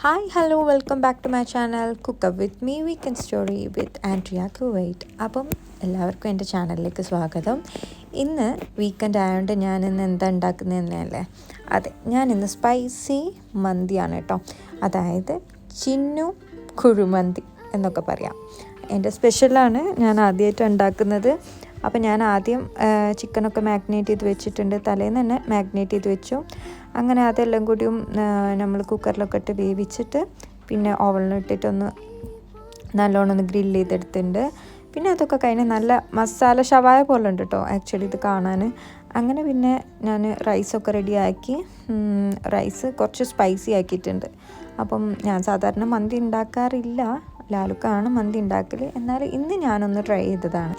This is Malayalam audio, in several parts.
Hi hello welcome back to my channel cook with me weekend story with Andrea Kuwait appam എല്ലാവർക്കും എന്റെ ചാനലിലേക്ക് സ്വാഗതം. ഇന്ന് വീക്കെൻഡ് ആയതുകൊണ്ട് ഞാൻ ഇന്ന് എന്താ ഉണ്ടാക്കുന്നതെന്നല്ലേ അതെ ഞാൻ ഇന്ന് സ്പൈസി മന്തിയാണ് കേട്ടോ. അതായത് ചിന്നു കുഴുമന്തി എന്നൊക്കെ പറയാം. എന്റെ സ്പെഷ്യലാണ് ഞാൻ ആദ്യമായിട്ട് ഉണ്ടാക്കുന്നത്. അപ്പോൾ ഞാൻ ആദ്യം ചിക്കനൊക്കെ മാഗ്നേറ്റ് ചെയ്ത് വെച്ചിട്ടുണ്ട്. തലേന്ന് തന്നെ മാഗ്നേറ്റ് ചെയ്ത് വെച്ചു. അങ്ങനെ അതെല്ലാം കൂടിയും നമ്മൾ കുക്കറിലൊക്കെ ഇട്ട് വേവിച്ചിട്ട് പിന്നെ ഓവനിലിട്ടിട്ടൊന്ന് നല്ലോണം ഒന്ന് ഗ്രില്ല് ചെയ്തെടുത്തിട്ടുണ്ട്. പിന്നെ അതൊക്കെ കഴിഞ്ഞ് നല്ല മസാല ഷവായ പോലെ ഉണ്ട് കേട്ടോ ആക്ച്വലി ഇത് കാണാൻ. അങ്ങനെ പിന്നെ ഞാൻ റൈസൊക്കെ റെഡിയാക്കി റൈസ് കുറച്ച് സ്പൈസി ആക്കിയിട്ടുണ്ട്. അപ്പം ഞാൻ സാധാരണ മന്തി ഉണ്ടാക്കാറില്ല. ലാലുക്കാണ് മന്തി ഉണ്ടാക്കൽ എന്നാൽ ഇന്ന് ഞാനൊന്ന് ട്രൈ ചെയ്തതാണ്.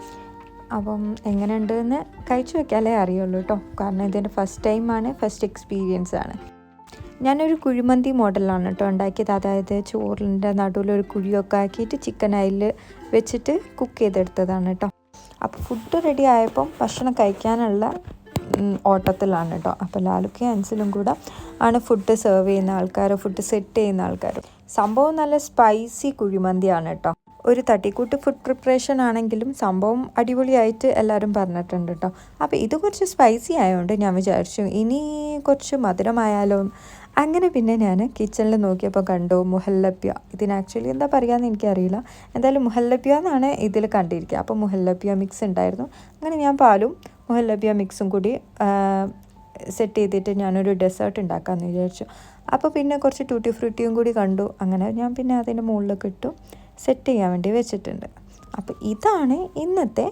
അപ്പം എങ്ങനെയുണ്ട് എന്ന് കഴിച്ചു വെക്കാലേ അറിയുള്ളൂ കേട്ടോ. കാരണം ഇതിന്റെ ഫസ്റ്റ് ടൈമാണ് ഫസ്റ്റ് എക്സ്പീരിയൻസ് ആണ്. ഞാനൊരു കുഴിമന്തി മോഡലാണ് കേട്ടോ ഉണ്ടാക്കിയത്. അതായത് ചോറിന്റെ നടുവിലൊരു കുഴിയൊക്കെ ആക്കിയിട്ട് ചിക്കൻ അതിൽ വെച്ചിട്ട് കുക്ക് ചെയ്തെടുത്തതാണ് കേട്ടോ. അപ്പോൾ ഫുഡ് റെഡി ആയപ്പം ഭക്ഷണം കഴിക്കാനുള്ള ഓട്ടത്തിലാണ് കേട്ടോ. അപ്പോൾ ലാലുക്കെ അൻസിലും കൂടെ ആണ് ഫുഡ് സെർവ് ചെയ്യുന്ന ആൾക്കാർ ഫുഡ് സെറ്റ് ചെയ്യുന്ന ആൾക്കാർ സംഭവം നല്ല സ്പൈസി കുഴിമന്തിയാണ് കേട്ടോ. ഒരു തട്ടിക്കൂട്ട് ഫുഡ് പ്രിപ്പറേഷൻ ആണെങ്കിലും സംഭവം അടിപൊളിയായിട്ട് എല്ലാവരും പറഞ്ഞിട്ടുണ്ട് കേട്ടോ അപ്പോൾ ഇത് കുറച്ച് സ്പൈസി ആയതുകൊണ്ട് ഞാൻ വിചാരിച്ചു ഇനി കുറച്ച് മധുരമായാലോ? അങ്ങനെ പിന്നെ ഞാൻ കിച്ചണിൽ നോക്കിയപ്പോൾ കണ്ടു മുഹല്ലപ്പ്യ ഇതിന് ആക്ച്വലി എന്താ പറയുകയെന്ന് എനിക്കറിയില്ല. എന്തായാലും മുഹല്ലപ്പ്യ എന്നാണ് ഇതിൽ കണ്ടിരിക്കുക അപ്പോൾ മുഹല്ലപ്പ്യ മിക്സ് ഉണ്ടായിരുന്നു. അങ്ങനെ ഞാൻ പാലും മുഹല്ലപ്പ്യ മിക്സും കൂടി സെറ്റ് ചെയ്തിട്ട് ഞാനൊരു ഡെസേർട്ട് ഉണ്ടാക്കാമെന്ന് വിചാരിച്ചു. അപ്പോൾ പിന്നെ കുറച്ച് ടൂട്ടി ഫ്രൂട്ടിയും കൂടി കണ്ടു. അങ്ങനെ ഞാൻ പിന്നെ അതിന്റെ മുകളിലൊക്കെ ഇട്ടു. സെറ്റ് ചെയ്യാൻ വേണ്ടി വെച്ചിട്ടുണ്ട്. അപ്പോൾ ഇതാണ് ഇന്നത്തെ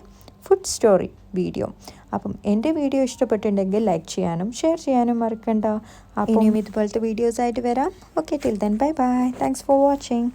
ഫുഡ് സ്റ്റോറി വീഡിയോ അപ്പം എന്റെ വീഡിയോ ഇഷ്ടപ്പെട്ടിട്ടുണ്ടെങ്കിൽ ലൈക്ക് ചെയ്യാനും ഷെയർ ചെയ്യാനും മറക്കണ്ട. അപ്പം ഇനിയും ഇതുപോലത്തെ വീഡിയോസ് ആയിട്ട് വരാം. Okay till then bye bye thanks for watching